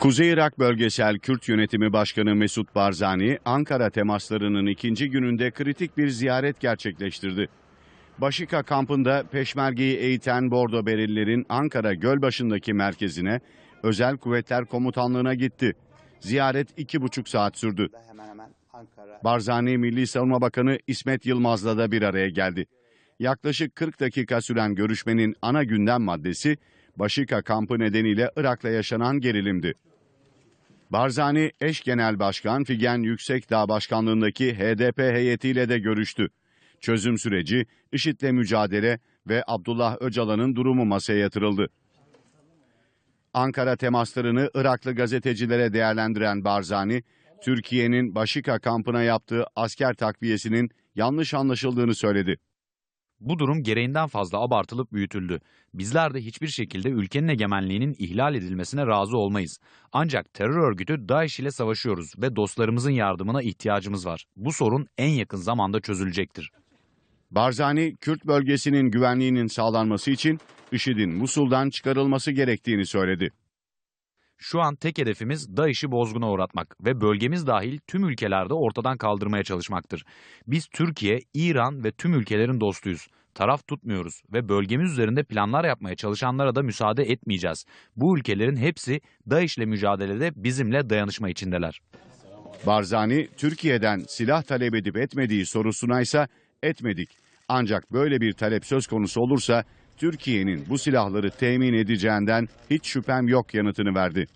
Kuzey Irak Bölgesel Kürt Yönetimi Başkanı Mesut Barzani, Ankara temaslarının ikinci gününde kritik bir ziyaret gerçekleştirdi. Başika kampında peşmergeyi eğiten Bordo Berelilerin Ankara Gölbaşı'ndaki merkezine Özel Kuvvetler Komutanlığı'na gitti. Ziyaret iki buçuk saat sürdü. Barzani Milli Savunma Bakanı İsmet Yılmaz'la da bir araya geldi. Yaklaşık 40 dakika süren görüşmenin ana gündem maddesi Başika kampı nedeniyle Irak'la yaşanan gerilimdi. Barzani eş genel başkan Figen Yüksekdağ başkanlığındaki HDP heyetiyle de görüştü. Çözüm süreci, IŞİD'le mücadele ve Abdullah Öcalan'ın durumu masaya yatırıldı. Ankara temaslarını Iraklı gazetecilere değerlendiren Barzani, Türkiye'nin Başika kampına yaptığı asker takviyesinin yanlış anlaşıldığını söyledi. Bu durum gereğinden fazla abartılıp büyütüldü. Bizler de hiçbir şekilde ülkenin egemenliğinin ihlal edilmesine razı olmayız. Ancak terör örgütü DAEŞ ile savaşıyoruz ve dostlarımızın yardımına ihtiyacımız var. Bu sorun en yakın zamanda çözülecektir. Barzani, Kürt bölgesinin güvenliğinin sağlanması için IŞİD'in Musul'dan çıkarılması gerektiğini söyledi. Şu an tek hedefimiz DAEŞ'i bozguna uğratmak ve bölgemiz dahil tüm ülkelerde ortadan kaldırmaya çalışmaktır. Biz Türkiye, İran ve tüm ülkelerin dostuyuz. Taraf tutmuyoruz ve bölgemiz üzerinde planlar yapmaya çalışanlara da müsaade etmeyeceğiz. Bu ülkelerin hepsi DAEŞ'le mücadelede bizimle dayanışma içindeler. Barzani, Türkiye'den silah talep edip etmediği sorusuna ise etmedik. Ancak böyle bir talep söz konusu olursa Türkiye'nin bu silahları temin edeceğinden hiç şüphem yok yanıtını verdi.